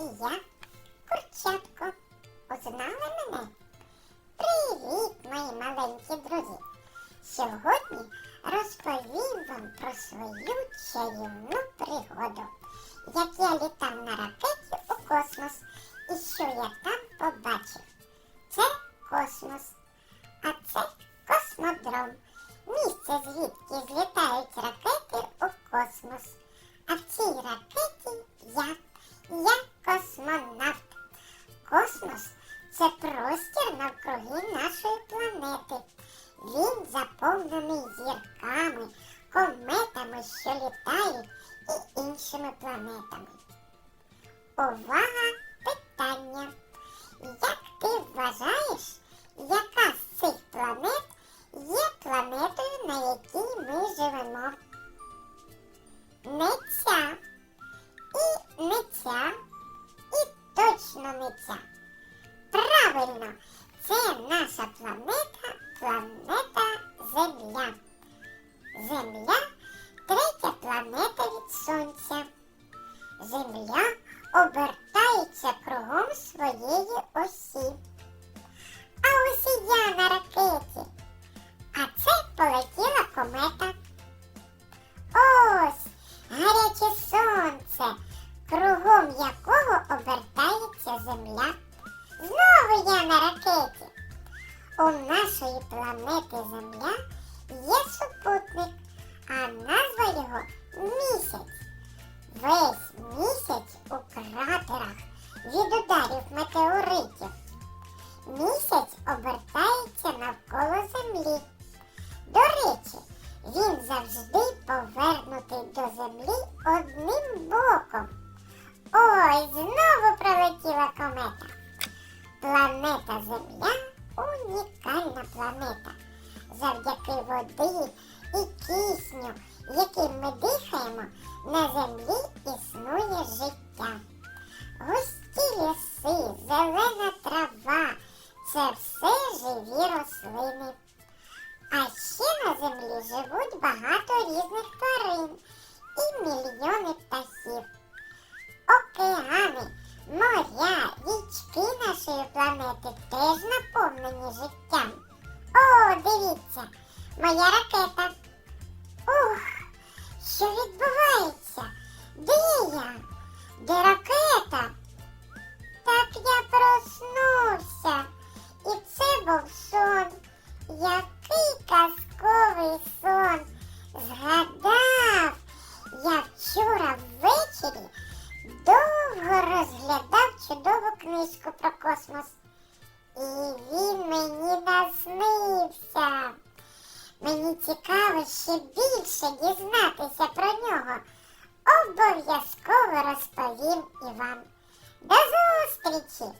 і я, Курчатко, узнали мене. Привіт, мої маленькі друзі! Сьогодні розповім вам про свою чарівну пригоду, як я літав на ракеті у космос і що я там побачив. Це космос, а це космодром. Місце звідки злітають ракети у космос. А в цій ракеті я. я Космос це простір навкруги нашої планети. Він заповнений зірками, кометами, що літають, і іншими планетами. Увага! Питання. Як ти вважаєш, яка з цих планет є планетою, на якій ми живемо? Не ця, і не ця, і точно не ця. Правильно, це наша планета, планета Земля. Земля третя планета від Сонця. Земля обертається кругом своєї осі. А ось і я на ракеті. А це полетіла комета. Планети Земля є супутник, а назва його місяць. Весь місяць у кратерах від ударів метеоритів. Місяць обертається навколо землі. До речі, він завжди повернутий до землі одним боком. Ой, знову пролетіла комета. Планета Земля. Завдяки води і кисню, яким ми дихаємо, на землі існує життя. Густі ліси, зелена трава це все живі рослини. А ще на землі живуть багато різних тварин і мільйони птахів. Океани, моря, річки нашої планети теж наповнені життям. Дивіться, моя ракета. Ух, що відбувається? Де я? Де ракета? Так я проснувся. І це був сон. Який казковий сон. Згадав, я вчора ввечері довго розглядав чудову книжку про космос. І він мені наснився. Мені цікаво ще більше дізнатися про нього. Обов'язково розповім і вам. До зустрічі!